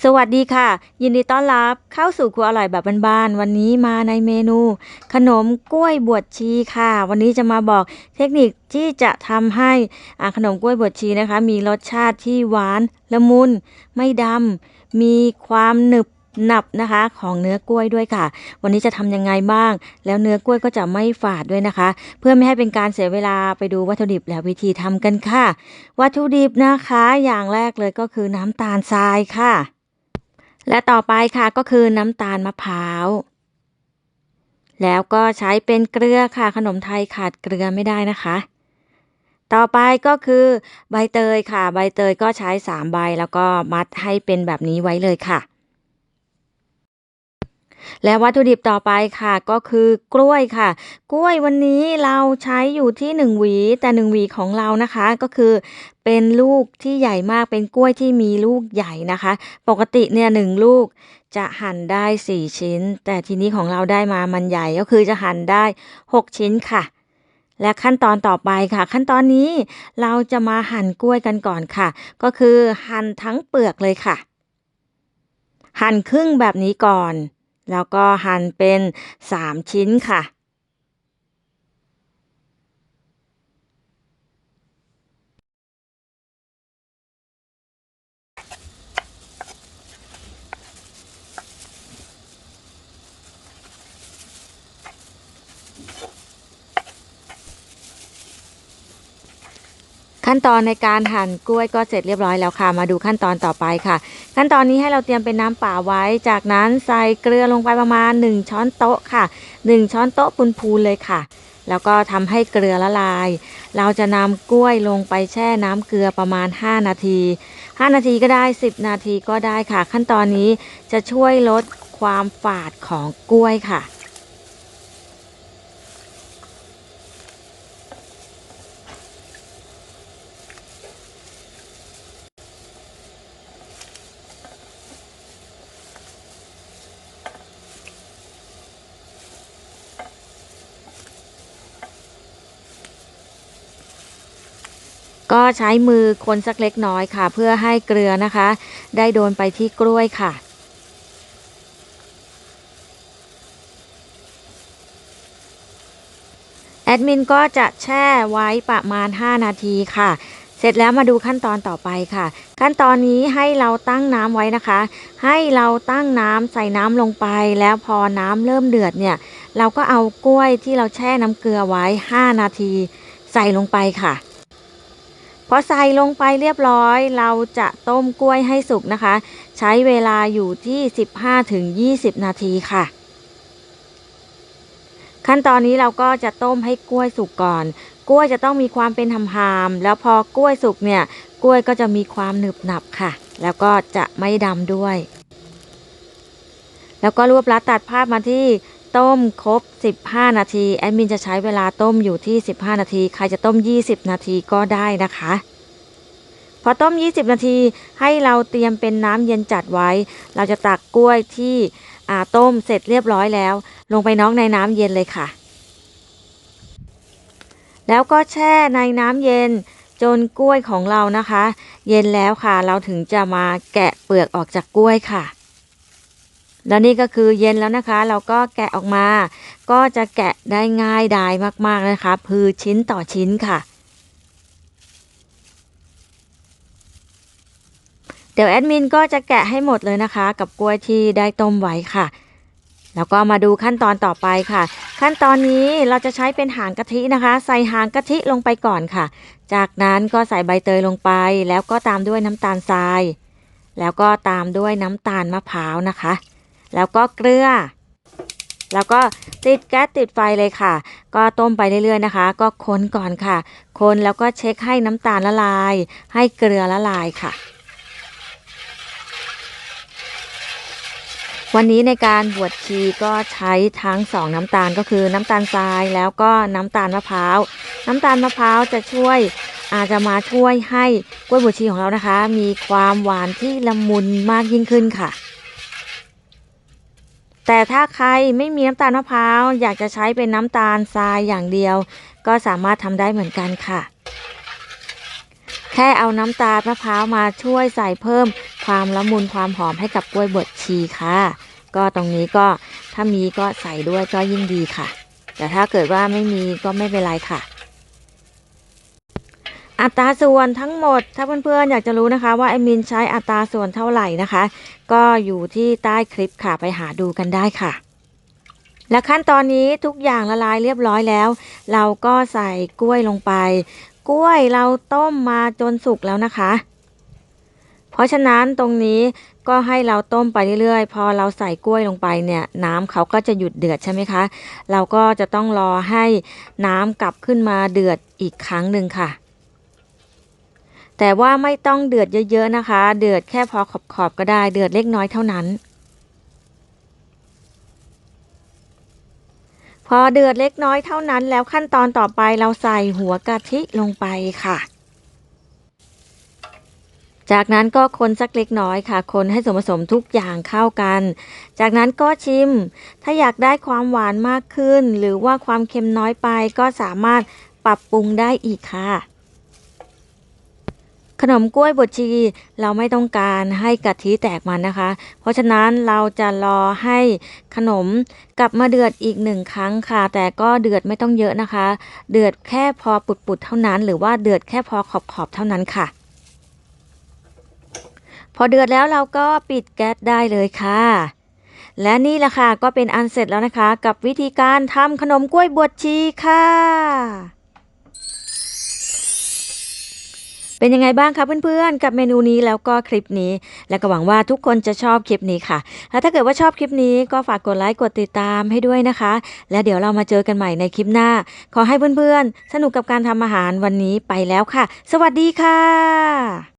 สวัสดีค่ะ ยินดีต้อนรับเข้าสู่ครัวอร่อยแบบบ้านๆวันนี้มาในเมนู ขนมกล้วยบวชชีค่ะ วันนี้จะมาบอกเทคนิคที่จะทำให้อาขนมกล้วยบวชชีนะคะ มีรสชาติที่หวานละมุน ไม่ดำมีความหนึบหนับนะคะของเนื้อกล้วยด้วยค่ะ วันนี้จะทำยังไงบ้าง แล้วเนื้อกล้วยก็จะไม่ฝาดด้วยนะคะ เพื่อไม่ให้เป็นการเสียเวลาไปดูวัตถุดิบและวิธีทำกันค่ะ วัตถุดิบนะคะอย่างแรกเลยก็คือน้ำตาลทรายค่ะ และต่อไปค่ะก็คือน้ำตาลมะพร้าว แล้วก็ใช้เป็นเกลือค่ะ ขนมไทยขาดเกลือไม่ได้นะคะ ต่อไปก็คือใบเตยค่ะ ใบเตยก็ใช้สามใบแล้วก็มัดให้เป็นแบบนี้ไว้เลยค่ะ และวัตถุดิบต่อไปค่ะก็คือกล้วยค่ะ กล้วยวันนี้เราใช้อยู่ที่หนึ่งหวี แต่หนึ่งหวีของเรานะคะก็คือเป็นลูกที่ใหญ่มากเป็นกล้วยที่มีลูกใหญ่นะคะ ปกติเนี่ยหนึ่งลูกจะหั่นได้สี่ชิ้น แต่ทีนี้ของเราได้มามันใหญ่ก็คือจะหั่นได้หกชิ้นค่ะและขั้นตอนต่อไปค่ะ ขั้นตอนนี้เราจะมาหั่นกล้วยกันก่อนค่ะ ก็คือหั่นทั้งเปลือกเลยค่ะ หั่นครึ่งแบบนี้ก่อน แล้วก็หั่นเป็นสามชิ้นค่ะ ขั้นตอนในการหั่นกล้วยก็เสร็จเรียบร้อยแล้วค่ะ มาดูขั้นตอนต่อไปค่ะ ขั้นตอนนี้ให้เราเตรียมเป็นน้ำเปล่าไว้ จากนั้นใส่เกลือลงไปประมาณ 1 ช้อนโต๊ะค่ะ 1 ช้อนโต๊ะพูนๆเลยค่ะ แล้วก็ทำให้เกลือละลาย เราจะนำกล้วยลงไปแช่น้ำเกลือประมาณ 5 นาที 5 นาทีก็ได้ 10 นาทีก็ได้ค่ะ ขั้นตอนนี้จะช่วยลดความฝาดของกล้วยค่ะ ก็ใช้มือคนสักเล็กน้อยค่ะ เพื่อให้เกลือนะคะ ได้โดนไปที่กล้วยค่ะแอดมินก็จะแช่ไว้ประมาณ 5 นาทีค่ะ เสร็จแล้วมาดูขั้นตอนต่อไปค่ะ ขั้นตอนนี้ให้เราตั้งน้ำไว้นะคะ ให้เราตั้งน้ำใส่น้ำลงไป แล้วพอน้ำเริ่มเดือดเนี่ย เราก็เอากล้วยที่เราแช่น้ำเกลือไว้ 5 นาที ใส่ลงไปค่ะ พอใส่ลงไปเรียบร้อย เราจะต้มกล้วยให้สุกนะคะ ใช้เวลาอยู่ที่ 15-20 นาทีค่ะ ขั้นตอนนี้เราก็จะต้มให้กล้วยสุกก่อน กล้วยจะต้องมีความเป็นหำๆแล้วพอกล้วยสุกเนี่ยกล้วยก็จะมีความหนึบหนับค่ะ แล้วก็จะไม่ดำด้วย แล้วก็รวบลัดตัดภาพมาที่ ต้มครบ 15 นาทีแอดมินจะใช้เวลาต้มอยู่ที่ 15 นาที ใครจะต้ม 20 นาทีก็ได้นะคะ พอต้ม 20 นาทีให้เราเตรียมเป็นน้ำเย็นจัดไว้ เราจะตักกล้วยที่ต้มเสร็จเรียบร้อยแล้ว ลงไปน้องในน้ำเย็นเลยค่ะ แล้วก็แช่ในน้ำเย็นจนกล้วยของเรานะคะ เย็นแล้วค่ะ เราถึงจะมาแกะเปลือกออกจากกล้วยค่ะ แล้วนี่ก็คือเย็นแล้วนะคะ เราก็แกะออกมา ก็จะแกะได้ง่ายดายมาก ๆนะคะคือชิ้นต่อชิ้นค่ะ เดี๋ยวแอดมินก็จะแกะให้หมดเลยนะคะ กับกล้วยที่ได้ต้มไว้ค่ะ แล้วก็มาดูขั้นตอนต่อไปค่ะ ขั้นตอนนี้เราจะใช้เป็นหางกะทินะคะ ใส่หางกะทิลงไปก่อนค่ะ จากนั้นก็ใส่ใบเตยลงไป แล้วก็ตามด้วยน้ำตาลทราย แล้วก็ตามด้วยน้ำตาลมะพร้าวนะคะ แล้วก็เกลือ แล้วก็ติดแก๊สติดไฟเลยค่ะ ก็ต้มไปเรื่อยๆนะคะ ก็คนก่อนค่ะ คนแล้วก็เช็คให้น้ำตาลละลาย ให้เกลือละลายค่ะวันนี้ในการบวชชีก็ใช้ทั้งสองน้ำตาลก็คือน้ำตาลทรายแล้วก็น้ำตาลมะพร้าว น้ำตาลมะพร้าวจะช่วยอาจจะมาช่วยให้กล้วยบวชชีของเรานะคะ มีความหวานที่ละมุนมากยิ่งขึ้นค่ะ แต่ถ้าใครไม่มีน้ำตาลมะพร้าวอยากจะใช้เป็นน้ำตาลทรายอย่างเดียว ก็สามารถทำได้เหมือนกันค่ะ แค่เอาน้ำตาลมะพร้าวมาช่วยใส่เพิ่มความละมุนความหอมให้กับกล้วยบดชีค่ะ ก็ตรงนี้ก็ถ้ามีก็ใส่ด้วยก็ยิ่งดีค่ะ แต่ถ้าเกิดว่าไม่มีก็ไม่เป็นไรค่ะ อัตราส่วนทั้งหมด ถ้าเพื่อนๆอยากจะรู้นะคะ ว่าไอมินใช้อัตราส่วนเท่าไหร่นะคะ ก็อยู่ที่ใต้คลิปค่ะไปหาดูกันได้ค่ะ และขั้นตอนนี้ทุกอย่างละลายเรียบร้อยแล้ว เราก็ใส่กล้วยลงไป กล้วยเราต้มมาจนสุกแล้วนะคะ เพราะฉะนั้นตรงนี้ก็ให้เราต้มไปเรื่อยๆ พอเราใส่กล้วยลงไปเนี่ยน้ำเขาก็จะหยุดเดือดใช่ไหมคะ เราก็จะต้องรอให้น้ำกลับขึ้นมาเดือดอีกครั้งหนึ่งค่ะ แต่ว่าไม่ต้องเดือดเยอะ ๆ นะคะ เดือดแค่พอขอบๆก็ได้ เดือดเล็กน้อยเท่านั้น พอเดือดเล็กน้อยเท่านั้น แล้วขั้นตอนต่อไปเราใส่หัวกะทิลงไปค่ะ จากนั้นก็คนสักเล็กน้อยค่ะ คนให้ส่วนผสมทุกอย่างเข้ากัน จากนั้นก็ชิม ถ้าอยากได้ความหวานมากขึ้น หรือว่าความเค็มน้อยไปก็สามารถปรับปรุงได้อีกค่ะ ขนมกล้วยบดชีเราไม่ต้องการให้กะทิแตกมันนะคะ เพราะฉะนั้นเราจะรอให้ขนมกลับมาเดือดอีกหนึ่งครั้งค่ะ แต่ก็เดือดไม่ต้องเยอะนะคะ เดือดแค่พอปุดๆเท่านั้น หรือว่าเดือดแค่พอขอบๆเท่านั้นค่ะ พอเดือดแล้วเราก็ปิดแก๊สได้เลยค่ะและนี่แหละค่ะก็เป็นอันเสร็จแล้วนะคะ กับวิธีการทำขนมกล้วยบวชชีค่ะ เป็นยังไงบ้างคะเพื่อนๆ กับเมนูนี้แล้วก็คลิปนี้ และก็หวังว่าทุกคนจะชอบคลิปนี้ค่ะ และถ้าเกิดว่าชอบคลิปนี้ก็ฝากกดไลค์กดติดตามให้ด้วยนะคะ และเดี๋ยวเรามาเจอกันใหม่ในคลิปหน้า ขอให้เพื่อนๆ สนุกกับการทำอาหารวันนี้ไปแล้วค่ะ สวัสดีค่ะ